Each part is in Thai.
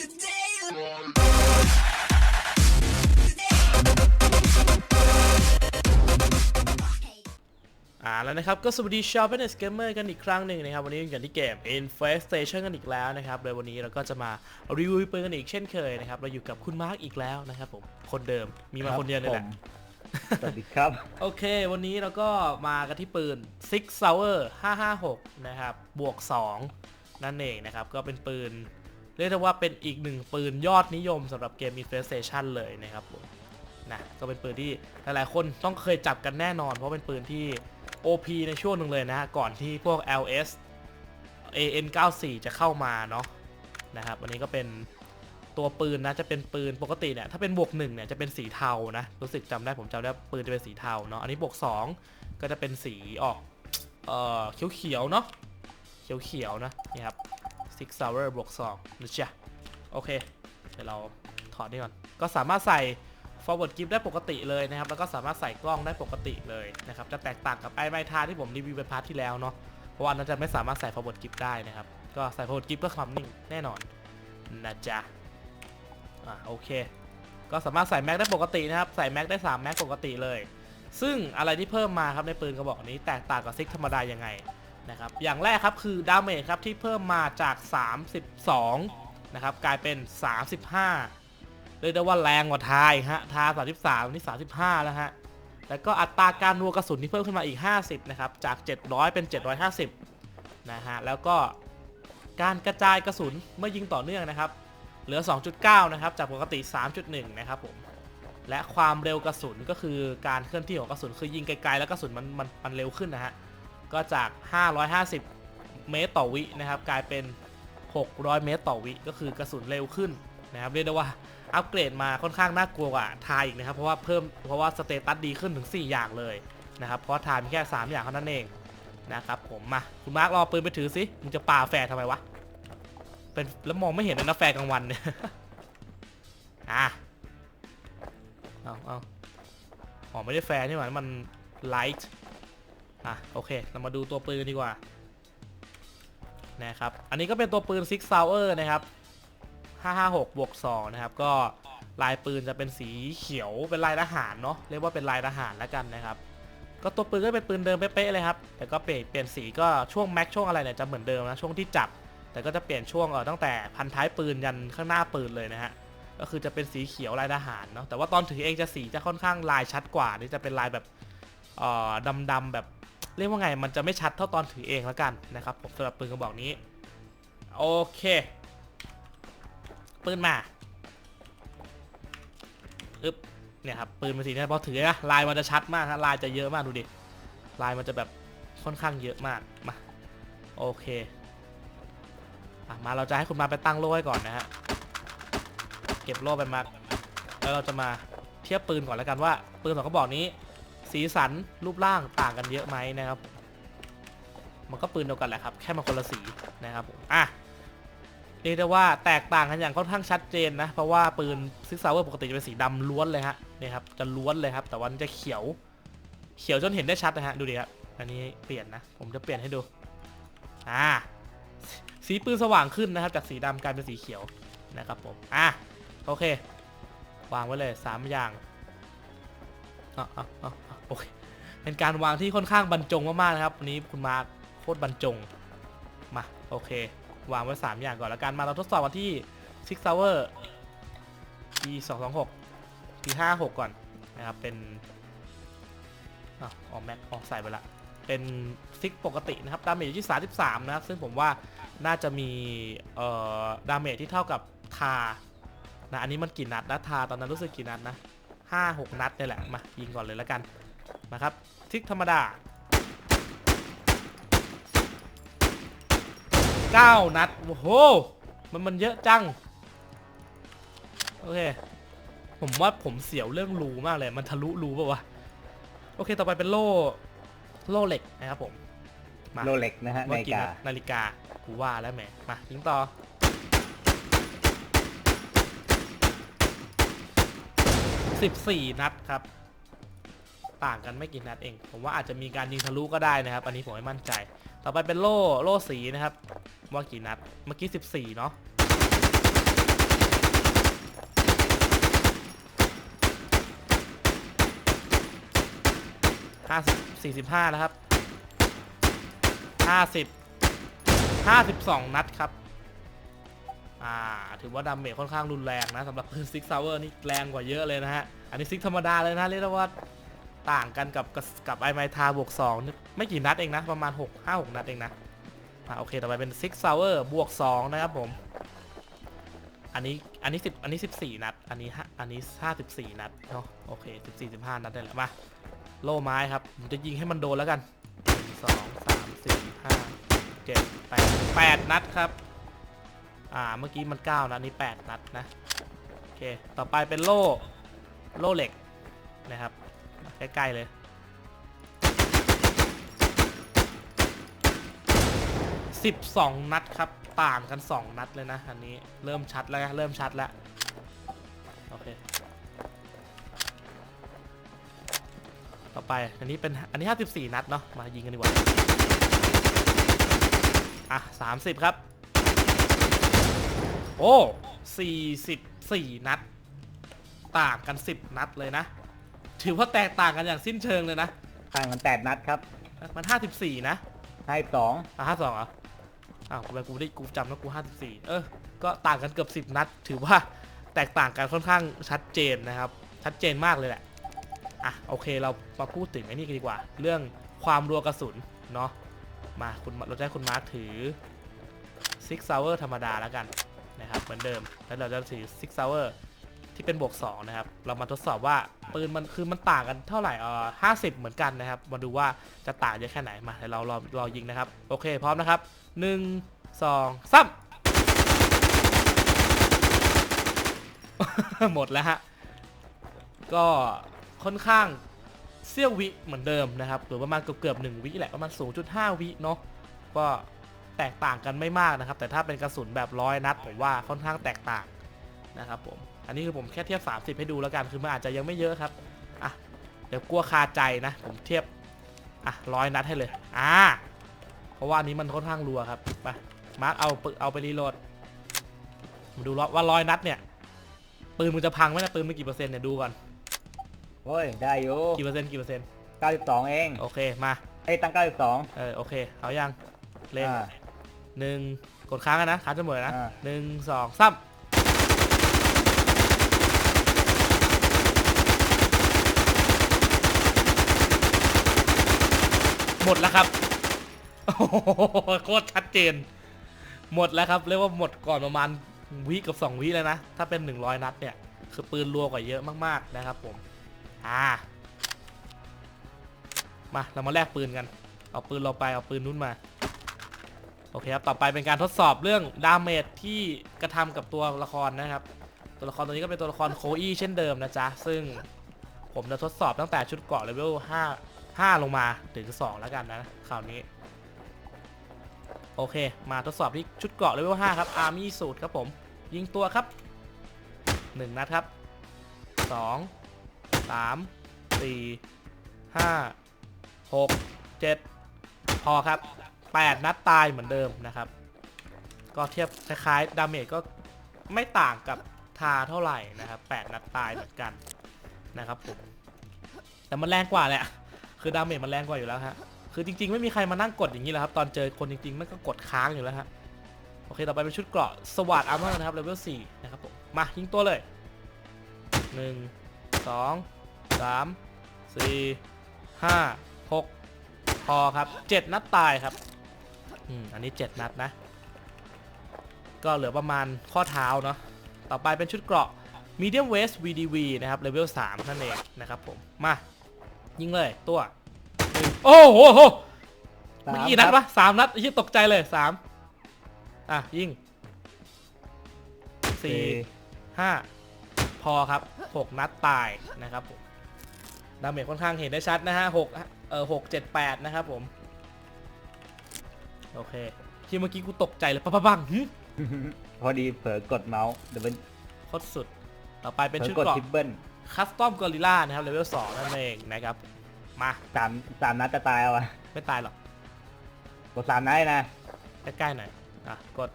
อ่าแล้วนะครับก็สวัสดีชาวเ e น e s Gamer กันอีกครั้งหนึ่งนะครับ วันนี้อยู่กันที่เกม Infestation กันอีกแล้วนะครับโดยวันนี้เราก็จะมารีวิวปืนกันอีกเช่นเคยนะครับ เราอยู่กับคุณมาร์กอีกแล้วนะครับผมคนเดิมมีมาคนเดียวเลยแหละผมสวัสดีครับ โอเค วันนี้เราก็มากันที่ปืน Six Sauer 556 นะครับ บวก 2 นั่นเองนะครับ ก็เป็นปืน เรียกได้ว่าเป็นอีกหนึ่งปืนยอดนิยมสำหรับเกม Infestation เลยนะครับผมนะก็เป็นปืนที่หลายๆ คนต้องเคยจับกันแน่นอน เพราะเป็นปืนที่ OP ในช่วงหนึ่งเลยนะก่อนที่พวก LS AN94 จะเข้ามาเนาะนะครับวันนี้ก็เป็นตัวปืนนะจะเป็นปืนปกติเนี่ยถ้าเป็นบวกหนึ่งเนี่ยจะเป็นสีเทานะรู้สึกจำได้ผมจำได้ปืนจะเป็นสีเทาเนาะอันนี้บวก2ก็จะเป็นสีออกเอ่อเขียวๆเนาะเขียวๆนะนี่ครับ Six Hour บวก2นะจ๊ะโอเค เดี๋ยวเราถอดนี่ก่อน ก็สามารถใส่ forward grip ได้ปกติเลยนะครับ แล้วก็สามารถใส่กล้องได้ปกติเลยนะครับ จะแตกต่างกับไอไมทาที่ผมรีวิวไปพาร์ทที่แล้วเนาะ เพราะว่าอันนั้นจะไม่สามารถใส่ forward grip ได้นะครับ ก็ใส่ forward grip เพื่อความนิ่งแน่นอนนะจ๊ะ อ่าโอเค ก็สามารถใส่แม็กได้ปกตินะครับ ใส่แม็กได้3แม็กปกติเลย ซึ่งอะไรที่เพิ่มมาครับในปืนกระบอกนี้แตกต่างกับซิกธรรมดายังไง นะครับอย่างแรกครับคือดาเมจครับที่เพิ่มมาจาก 32 นะครับ กลายเป็น 35 เรียกได้ว่าแรงกว่าทายฮะทา33 นี่ 35 แล้วฮะ แล้วก็อัตราการรัวกระสุนที่เพิ่มขึ้นมาอีก 50 นะครับ จาก 700 เป็น 750 นะฮะ แล้วก็การกระจายกระสุนเมื่อยิงต่อเนื่องนะครับ เหลือ 2.9 นะครับ จากปกติ 3.1 นะครับผมและความเร็วกระสุนก็คือการเคลื่อนที่ของกระสุนคือยิงไกลๆแล้วกระสุนมันมันมันเร็วขึ้นนะฮะ ก็จาก 550 เมตรต่อวินะครับกลายเป็น 600 เมตรต่อวิก็คือกระสุนเร็วขึ้นนะครับเรียกได้ว่าอัปเกรดมาค่อนข้างน่ากลัวกว่าทายอีกนะครับ เพราะว่าเพิ่มเพราะว่าสเตตัสดีขึ้นถึง 4 อย่างเลยนะครับเพราะทายมีแค่ 3 อย่างเท่านั้นเองนะครับผมมาคุณมาร์กรอปืนไปถือสิมึงจะป่าแฟร์ทำไมวะเป็นแล้วมองไม่เห็นเลยนะแฟร์กลางวันเนี่ยอะเอาเอาอ๋อไม่ได้แฟร์นี่หว่ามันไลท์ อะโอเค เรามาดูตัวปืนดีกว่านะครับ อันนี้ก็เป็นตัวปืน Six Sauer นะครับ 556 บวก 2 นะครับ ก็ลายปืนจะเป็นสีเขียวเป็นลายทหารเนาะเรียกว่าเป็นลายทหารแล้วกันนะครับ ก็ตัวปืนก็เป็นปืนเดิมเป๊ะๆเลยครับแต่ก็เปลี่ยนเปลี่ยนสีก็ช่วงแม็กช่วงอะไรเนี่ยจะเหมือนเดิมนะช่วงที่จับ แต่ก็จะเปลี่ยนช่วงเออตั้งแต่พันท้ายปืนยันข้างหน้าปืนเลยนะฮะก็คือจะเป็นสีเขียวลายทหารเนาะแต่ว่าตอนถือเองจะสีจะค่อนข้างลายชัดกว่านี่จะเป็นลายแบบเอ่อดำๆแบบ เรียกว่าไงมันจะไม่ชัดเท่าตอนถือเองแล้วกันนะครับผมสำหรับปืนกระบอกนี้ โอเค ปืนมาอึ๊บเนี่ยครับปืนมันสีนี้พอถือนะลายมันจะชัดมากฮะลายจะเยอะมากดูดิลายมันจะแบบค่อนข้างเยอะมากมาโอเคอะมาเราจะให้คุณมาไปตั้งโล่ให้ก่อนนะฮะเก็บโล่ไปมาแล้วเราจะมาเทียบปืนก่อนแล้วกันว่า ปืนสองกระบอกนี้ สีสันรูปร่างต่างกันเยอะไหมนะครับ มันก็ปืนเดียวกันแหละครับ แค่มันคนละสีนะครับผมอะเรียกได้ว่าแตกต่างกันอย่างค่อนข้างชัดเจนนะ เพราะว่าปืนซิกซาวเวอร์ปกติจะเป็นสีดำล้วนเลยฮะเนี่ยครับจะล้วนเลยครับ แต่วันจะเขียว เขียวจนเห็นได้ชัดนะฮะดูดิครับอันนี้เปลี่ยนนะ ผมจะเปลี่ยนให้ดูอ่าสีปืนสว่างขึ้นนะครับ จากสีดำกลายเป็นสีเขียวนะครับผมอะโอเค วางไว้เลยสามอย่างอะอะอะอะ โอเคเป็นการวางที่ค่อนข้างบรรจงมากๆนะครับวันนี้คุณมาร์คโคตรบรรจงมาโอเค วางไว้ 3 อย่างก่อนแล้วกันมาเราทดสอบกันที่ Six Tower P 2 2 6 P 5 6ก่อนนะครับเป็นอะออกแม็กออกใส่ไปละเป็นซิกปกตินะครับดาเมจอยู่ที่ 33 นะครับ ซึ่งผมว่าน่าจะมีเอ่อดาเมจที่เท่ากับทานะอันนี้มันกี่นัดนะทาตอนนั้นรู้สึกกี่นัดนะ5 6 นัดนี่แหละมายิงก่อนเลยแล้วกัน มาครับซิกธรรมดา 9 นัด โอ้โห มันมันเยอะจัง โอเค ผมว่าผมเสียวเรื่องรูมากเลย มันทะลุรูป่าวะ โอเค ต่อไปเป็นโล่ โล่เหล็กนะครับผมมาโรเล็กนะฮะว่านาฬิกี่กานัดนาฬิกากูว่าแล้วแหม มายิงต่อ 14 นัดครับ ต่างกันไม่กี่นัดเอง ผมว่าอาจจะมีการยิงทะลุก็ได้นะครับ อันนี้ผมไม่มั่นใจ ต่อไปเป็นโล่โล่สีนะครับ ว่ากี่นัด เมื่อกี้ 14 เนาะห้าสิบสี่สิบห้านะครับห้าสิบห้าสิบสองนัดครับ อ่า ถือว่าดาเมจค่อนข้างรุนแรงนะสำหรับปืนซิกซาวเวอร์นี่แรงกว่าเยอะเลยนะฮะ อันนี้ซิกธรรมดาเลยนะเรียกว่า ต่างกันกับกับไอไมทาบวก2ไม่กี่นัดเองนะ ประมาณ 6 5 6 นัดเองนะอ่าโอเค ต่อไปเป็นซิกซาวเวอร์บวก2นะครับผม อันนี้อันนี้ 10 อันนี้ 14 นัด อันนี้ห้าอันนี้ 54 นัดเนาะโอเค 14 15 นัดได้แล้วมาโล่ไม้ครับผมจะยิงให้มันโดนแล้วกัน1 2 3 4 5 7 8 8 นัดครับอ่าเมื่อกี้มัน 9 นัดนี่ 8 นัดนะโอเค ต่อไปเป็นโล่โล่เหล็กนะครับ ใกล้ๆเลย 12 นัดครับ ต่างกัน 2 นัดเลยนะ อันนี้เริ่มชัดแล้วเริ่มชัดแล้ว โอเค ต่อไป อันนี้เป็น อันนี้ 54 นัดเนาะ มายิงกันดีกว่า อะ 30 ครับ โอ้ 44 นัด ต่างกัน 10 นัดเลยนะ ถือว่าแตกต่างกันอย่างสิ้นเชิงเลยนะต่างกันแปดนัดครับมัน54นะให้สองอะ52เหรออ้าวทำไมกูได้กูจำแล้วกู54เออ ก็ต่างกันเกือบ10นัด ถือว่าแตกต่างกันค่อนข้างชัดเจนนะครับ ชัดเจนมากเลยแหละอะโอเคเรามาพูดถึงไอ้นี่กันดีกว่า เรื่องความรัวกระสุนเนาะมาคุณเราจะให้คุณมาร์คถือ Six Hour ธรรมดาแล้วกันนะครับเหมือนเดิมแล้วเราจะถือ Six Hour ที่เป็นบวก2นะครับ เรามาทดสอบว่าปืนมันคือมันต่างกันเท่าไหร่เอ่อ50เหมือนกันนะครับ มาดูว่าจะต่างเยอะแค่ไหนมาเดี๋ยวเรารอรอยิงนะครับ โอเคพร้อมนะครับ1 2 3หมดแล้วฮะ ก็ค่อนข้างเสี้ยววิเหมือนเดิมนะครับ หรือประมาณเกือบเกือบหนึ่งวิแหละประมาณ0.5 วิเนาะก็แตกต่างกันไม่มากนะครับ แต่ถ้าเป็นกระสุนแบบร้อยนัดผมว่าค่อนข้างแตกต่างนะครับผม อันนี้คือผมแค่เทียบ 30 ให้ดูแล้วกันคือมันอาจจะยังไม่เยอะครับอะเดี๋ยวกลัวคาใจนะ ผมเทียบอะร้อยนัดให้เลยอ่าเพราะว่าอันนี้มันค่อนข้างรัวครับไปมาร์คเอาปึกเอาไปรีโหลดมาดูว่าร้อยนัดเนี่ยปืนมันจะพังไหมนะปืนมันกี่เปอร์เซ็นต์เนี่ยดูก่อนโอ้ยได้อยู่กี่เปอร์เซ็นต์กี่เปอร์เซ็นต์เก้าสิบสองเองโอเคมาไอ้ยตั้งเก้าสิบสองเออโอเคเอายังเล่นอ่าหนึ่งกดค้างกันนะค้างจนหมดเลยนะอ่า หนึ่งสองสาม หมดแล้วครับโอ้โหโคตรชัดเจน หมดแล้วครับเรียกว่าหมดก่อนประมาณวิกับสองวิเลยนะ ถ้าเป็น100นัดเนี่ย คือปืนรัวกว่าเยอะมากๆนะครับผมอ่ามาเรามาแลกปืนกัน เอาปืนเราไปเอาปืนนู้นมาโอเคครับ ต่อไปเป็นการทดสอบเรื่องดาเมจที่กระทำกับตัวละครนะครับ ตัวละครตัวนี้ก็เป็นตัวละครโคอี้เช่นเดิมนะจ๊ะ ซึ่งผมจะทดสอบตั้งแต่ชุดเกราะเลเวล5 5 ลงมาถึง 2 แล้วกันนะคราวนี้ โอเค มาทดสอบที่ชุดเกราะเลเวล5ครับอาร์มี่สูตรครับผม ยิงตัวครับ 1 นัดครับ 2 3 4 5 6 7 พอครับ 8 นัดตายเหมือนเดิมนะครับ ก็เทียบคล้ายๆ ดาเมจก็ไม่ต่างกับทาเท่าไหร่นะครับ 8 นัดตายเหมือนกันนะครับผม แต่มันแรงกว่าแหละ คือดาเมจมันแรงกว่าอยู่แล้วฮะคือจริงๆ ไม่มีใครมานั่งกดอย่างนี้แหละครับตอนเจอคนจริงๆมันก็กดค้างอยู่แล้วฮะโอเคต่อไปเป็นชุดเกราะสวัสดอาร์เมอร์นะครับเลเวล4นะครับผมมายิงตัวเลย1 2 3 4 5 6พอครับ7นัดตายครับอืมอันนี้7นัดนะ ก็เหลือประมาณข้อเท้าเนาะต่อไปเป็นชุดเกราะ medium waist VDV นะครับเลเวล3นั่นเองนะครับผมมา ยิงเลยตัวหนึ่งโอ้โหโหสามเมื่อกี้นัดครับปะสามนัดยี่ตกใจเลยสามอะยิงสี่ห้าพอครับหกนัดตายนะครับผมดาเมจค่อนข้างเห็นได้ชัดนะฮะหกเออหกเจ็ดแปดนะครับผม โอเคที่เมื่อกี้กูตกใจเลยปะปะบังหึพอดีเผลอกดเมาส์เดี๋ยวเป็นโคตรสุด ต่อไปเผเป็นลอชุดกดเกราะทิปเปิล คัสตอมกอริล่านะครับเลเวลสองนั่นเองนะครับ มาสามสามนัดจะตายเอาอะไม่ตายหรอกกดสามนัดเลยนะใกล้ๆหน่อยอะกด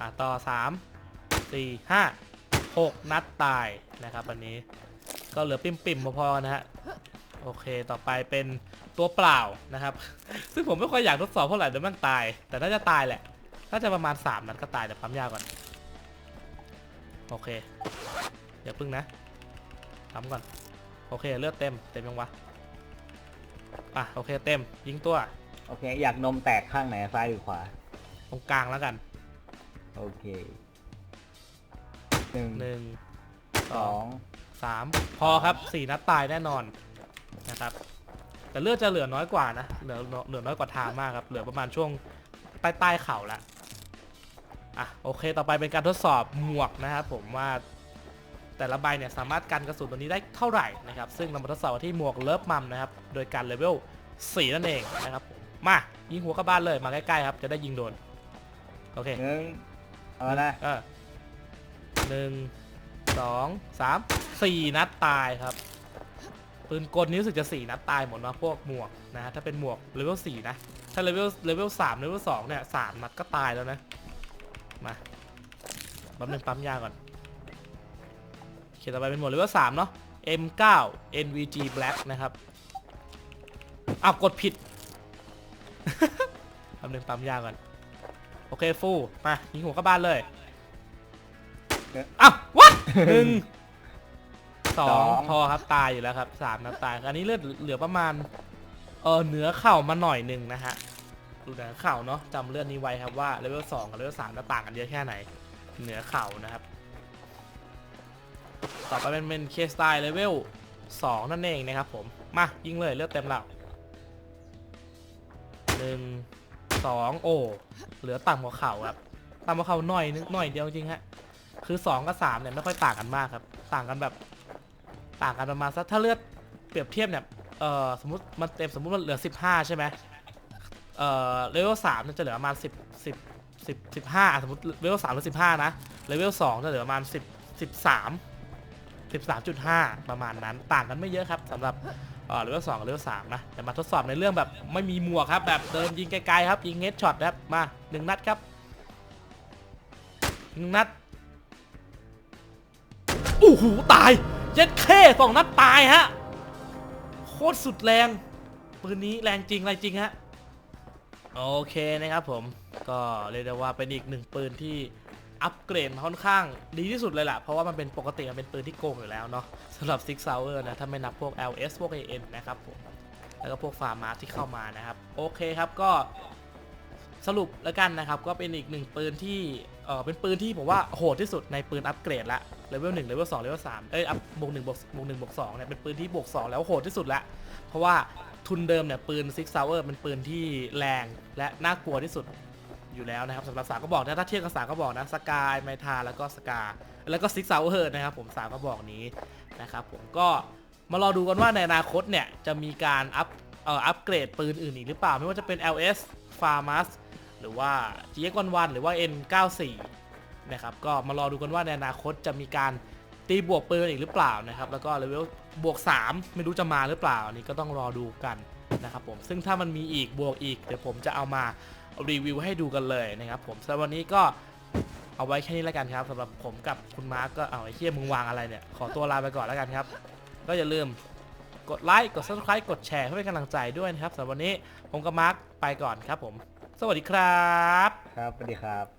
อะต่อ3 4 5 6นัดตายนะครับวันนี้ก็เหลือปิ่มๆพอๆนะฮะโอโอเคต่อไปเป็นตัวเปล่านะครับ ซึ่งผมไม่ค่อยอยากทดสอบเท่าไหร่เดี๋ยวมันตาย แต่น่าจะตายแหละน่าจะประมาณ3นัดก็ตายแต่ปั๊มยาก่อน โอเค อย่าพึ่งนะปั๊มก่อน โอเคเลือดเต็ม เต็มยังวะ อะโอเคเต็ม ยิงตัว โอเค อยากนมแตกข้างไหนซ้ายหรือขวา ตรงกลางแล้วกัน โอเคหนึ่งหนึ่งสองสามพอครับสี่นัดตายแน่นอนนะครับ แต่เลือดจะเหลือน้อยกว่านะ เหลือเหลือน้อยกว่าทามมากครับ เหลือประมาณช่วงใต้ใต้เข่าละ อะโอเค ต่อไปเป็นการทดสอบหมวกนะครับผมว่า แต่ละใบเนี่ยสามารถกันกระสุนตัวนี้ได้เท่าไหร่นะครับซึ่งเรามาทดสอบที่หมวกเลิฟมัมนะครับโดยการเลเวล4นั่นเองนะครับผมมายิงหัวกระบ้านเลยมาใกล้ๆครับจะได้ยิงโดนโอเคหนึ่งเอานะเออหนึ่งสองสามสี่นัดตายครับปืนกลนี้รู้สึกจะสี่นัดตายหมดนะพวกหมวกนะฮะถ้าเป็นหมวกเลเวลสี่นะถ้าเลเวลเลเวลสามเลเวลสองเนี่ยสามนัดก็ตายแล้วนะมาแป๊บนึงปั๊มยาก่อน โอเคต่อไปเป็นหมวดเลเวลสามเนาะ M9 NVG Black นะครับอ้าวกดผิดแป๊บนึงปั๊มยาก่อน โอเคฟูลมายิงหัวกระบาลเลยอ้าววัดหนึ่งสองพอครับตายอยู่แล้วครับสามนัดตาย อันนี้เลือดเหลือประมาณ เออเหนือเข่ามาหน่อยหนึ่งนะฮะ ดูเหนือเข่าเนาะจำเลือดนี้ไว้ครับว่าเลเวลสองกับเลเวลสามจะต่างกันเยอะแค่ไหน เหนือเข่านะครับ ต่อไปเป็นเป็นเคสตล์เลเวลสองนั่นเองนะครับผม มา ยิงเลยเลือดเต็มแล้วหนึ่งสองโอ้เหลือต่ำกว่าเข่าครับต่ำกว่าเข่าหน่อยนึงหน่อยเดียวจริงฮะคือ 2 กับ3เนี่ยไม่ค่อยต่างกันมากครับ ต่างกันแบบต่างกันประมาณสักถ้าเลือดเปรียบเทียบเนี่ยเอ่อสมมติมันเต็มสมมติมันเหลือ 15 ใช่ไหมเอ่อเลเวล3เนี่ยจะเหลือประมาณ10 10 10 15อะสมมติเลเวล3เหลือ15นะเลเวล2จะเหลือประมาณ10 13 13.5 ประมาณนั้น ต่างกันไม่เยอะครับสำหรับเออเลเวลสองกับเลเวลสามนะแต่มาทดสอบในเรื่องแบบไม่มีหมวกครับ แบบเดินยิงไกลๆครับ ยิงเฮดช็อตครับ มาหนึ่งนัดครับหนึ่งนัดโอ้โหตายเจ็ดเคสองนัดตายฮะ โคตรสุดแรงปืนนี้แรงจริงอะไรจริงฮะ โอเคนะครับผม ก็เรียกได้ว่าเป็นอีกหนึ่งปืนที่ อัปเกรดมาค่อนข้างดีที่สุดเลยแหละเพราะว่ามันเป็นปกติมันเป็นปืนที่โกงอยู่แล้วเนาะสำหรับ Six Hour นะ ถ้าไม่นับพวก LS พวก AN นะครับผม แล้วก็พวกฟาร์มาที่เข้ามานะครับ โอเคครับก็สรุปแล้วกันนะครับ ก็เป็นอีกหนึ่งปืนที่เออเป็นปืนที่ผมว่าโหดที่สุดในปืนอัปเกรดละเลเวลหนึ่งเลเวลสองเลเวลสามเอ้ยอัพบวกหนึ่งบวกบวกหนึ่งบวกสองเนี่ยเป็นปืนที่บวกสองแล้วโหดที่สุดละเพราะว่าทุนเดิมเนี่ยปืน Six Hour เป็นปืนที่แรงและน่ากลัวที่สุด อยู่แล้วนะครับสำหรับสามก็บอกนะถ้าเทียบกับสามก็บอกนะสกายไมทาแล้วก็สกา แล้วก็ซิกซาวเฮอร์นะครับผมสามก็บอกนี้นะครับผมก็มารอดูกันว่าในอนาคตเนี่ยจะมีการอัพเอ่ออัปเกรดปืนอื่นอีกหรือเปล่า ไม่ว่าจะเป็น LS Farmas หรือว่า GX11 หรือว่า N94 นะครับก็มารอดูกันว่าในอนาคตจะมีการตีบวกปืนอีกหรือเปล่านะครับแล้วก็เลเวลบวก 3 ไม่รู้จะมาหรือเปล่าอันนี้ก็ต้องรอดูกันนะครับผมซึ่งถ้ามันมีอีกบวกอีกเดี๋ยวผมจะเอามา รีวิวให้ดูกันเลยนะครับผมสำหรับวันนี้ก็เอาไว้แค่นี้แล้วกันครับสำหรับผมกับคุณมาร์กก็เอาไอ้เฮียมึงวางอะไรเนี่ย ขอตัวลาไปก่อนแล้วกันครับ ก็อย่าลืมกดไลค์กด subscribe กดแชร์เพื่อเป็นกำลังใจด้วยนะครับสำหรับวันนี้ผมกับมาร์กไปก่อนครับผม สวัสดีครับ ครับสวัสดีครับ